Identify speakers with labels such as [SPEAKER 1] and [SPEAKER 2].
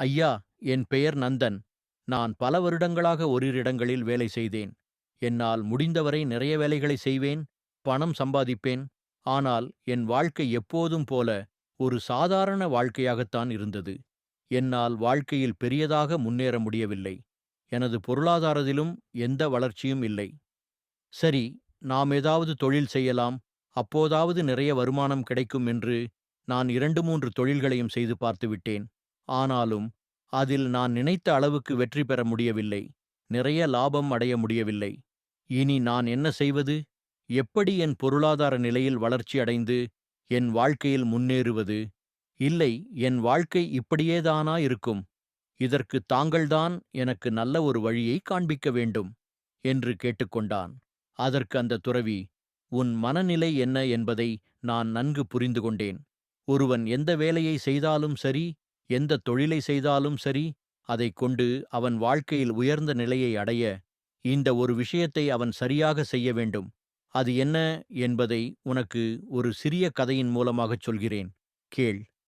[SPEAKER 1] ஐயா என் பெயர் நந்தன். நான் பல வருடங்களாக ஓரிரிடங்களில் வேலை செய்தேன். என்னால் முடிந்தவரை நிறைய வேலைகளை செய்வேன் பணம் சம்பாதிப்பேன். ஆனால் என் வாழ்க்கை எப்போதும் போல ஒரு சாதாரண வாழ்க்கையாகத்தான் இருந்தது. என்னால் வாழ்க்கையில் பெரியதாக முன்னேற முடியவில்லை. எனது பொருளாதாரத்திலும் எந்த வளர்ச்சியும் இல்லை. சரி நாம் ஏதாவது தொழில் செய்யலாம். அப்போதாவது நிறைய வருமானம் கிடைக்கும் என்று நான் இரண்டு மூன்று தொழில்களையும் செய்து பார்த்துவிட்டேன். ஆனாலும் அதில் நான் நினைத்த அளவுக்கு வெற்றி பெற முடியவில்லை. நிறைய லாபம் அடைய முடியவில்லை. இனி நான் என்ன செய்வது? எப்படி என் பொருளாதார நிலையில் வளர்ச்சி அடைந்து என் வாழ்க்கையில் முன்னேறுவது? இல்லை என் வாழ்க்கை இப்படியேதானா இருக்கும்? இதற்கு தாங்கள்தான் எனக்கு நல்ல ஒரு வழியை காண்பிக்க வேண்டும் என்று கேட்டுக்கொண்டான். அதற்கு அந்த துறவி உன் மனநிலை என்ன என்பதை நான் நன்கு புரிந்து கொண்டேன். ஒருவன் எந்த வேலையை செய்தாலும் சரி எந்த தொழிலை செய்தாலும் சரி அதைக் கொண்டு அவன் வாழ்க்கையில் உயர்ந்த நிலையை அடைய இந்த ஒரு விஷயத்தை அவன் சரியாக செய்ய வேண்டும். அது என்ன என்பதை உனக்கு ஒரு சிறிய கதையின் மூலமாகச் சொல்கிறேன். கேள்.